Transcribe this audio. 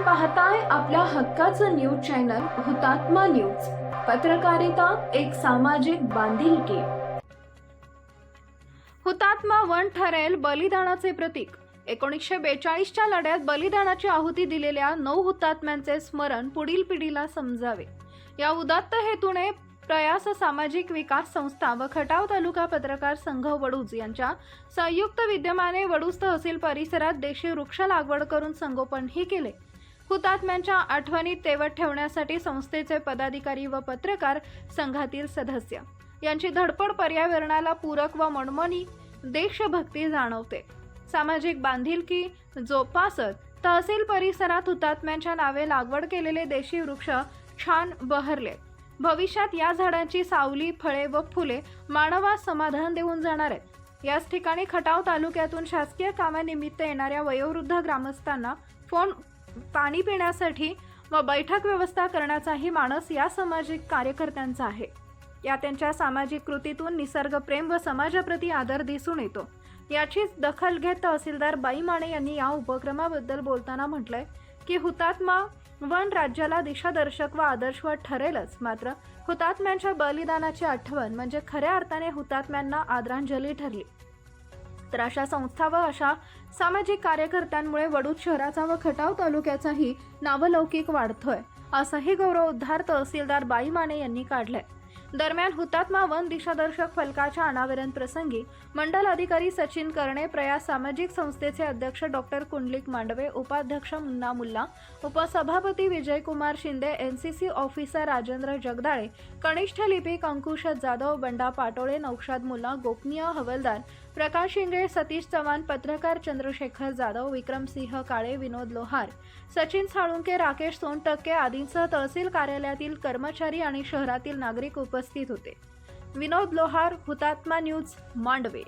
पाहताय आपल्या हक्काचं न्यूज चॅनल हुतात्मा न्यूज. पत्रकारिता एक सामाजिक बांधिलकी. हुतात्मा वन ठरेल बलिदानाचे प्रतीक. एकोणीसशे बेचाळीसच्या लढ्यात बलिदानाची आहुती दिलेल्या नऊ हुतात्म्यांचे स्मरण पुढील पिढीला समजावे. या उदात्त हेतूने प्रयास सामाजिक विकास संस्था व खटाव तालुका पत्रकार संघ वडूज यांच्या संयुक्त विद्यमाने वडूज तहसील परिसरात देशी वृक्ष लागवड करून संगोपनही केले. हुतात्म्यांच्या आठवणी तेवत ठेवण्यासाठी संस्थेचे पदाधिकारी व पत्रकार संघातील सदस्य. यांची धडपड पर्यावरणाला पूरक व मनमनी देशभक्ती जाणवते. सामाजिक बांधिलकी जोपासत तहसील परिसरात हुतात्म्यांच्या नावे लागवड केलेले देशी वृक्ष छान बहरले. भविष्यात या झाडांची सावली फळे व फुले मानवास समाधान देऊन जाणार आहेत. याच ठिकाणी खटाव तालुक्यातून शासकीय कामानिमित्त येणाऱ्या वयोवृद्ध ग्रामस्थांना फोन पाणी पिण्यासाठी व बैठक व्यवस्था करण्याचाही मानस या सामाजिक कार्यकर्त्यांचा आहे. या त्यांच्या सामाजिक कृतीतून निसर्गप्रेम व समाजाप्रती आदर दिसून येतो. याचीच दखल घेत तहसीलदार बाई माने यांनी या उपक्रमाबद्दल बोलताना म्हटलंय की हुतात्मा वन राज्याला दिशादर्शक व आदर्शवत ठरेलच. मात्र हुतात्म्यांच्या बलिदानाची आठवण म्हणजे खऱ्या अर्थाने हुतात्म्यांना आदरांजली ठरली. तर अशा संस्था व अशा सामाजिक कार्यकर्त्यांमुळे वडूद शहराचा व खटाव तालुक्याचाही नावलौकिक वाढतोय असाही गौरवोद्धार तहसीलदार बाई माने यांनी काढलाय. दरम्यान हुतात्मा वन दिशादर्शक फलकाच्या अनावरण प्रसंगी मंडल अधिकारी सचिन कर्णे प्रयास सामाजिक संस्थेचे अध्यक्ष डॉक्टर कुंडलिक मांडवे उपाध्यक्ष मुन्ना मुल्ला उपसभापती विजयकुमार शिंदे एनसीसी ऑफिसर राजेंद्र जगदाळे कनिष्ठ लिपिक अंकुश जाधव बंडा पाटोळे नौशाद मुल्ला गोपनीय हवलदार प्रकाश शिंगळे सतीश चव्हाण पत्रकार चंद्रशेखर जाधव विक्रमसिंह काळे विनोद लोहार सचिन साळुंके राकेश सोनटक्के आदींसह तहसील कार्यालयातील कर्मचारी आणि शहरातील नागरिक उपस्थित होते. विनोद लोहार हुतात्मा न्यूज मांडवे.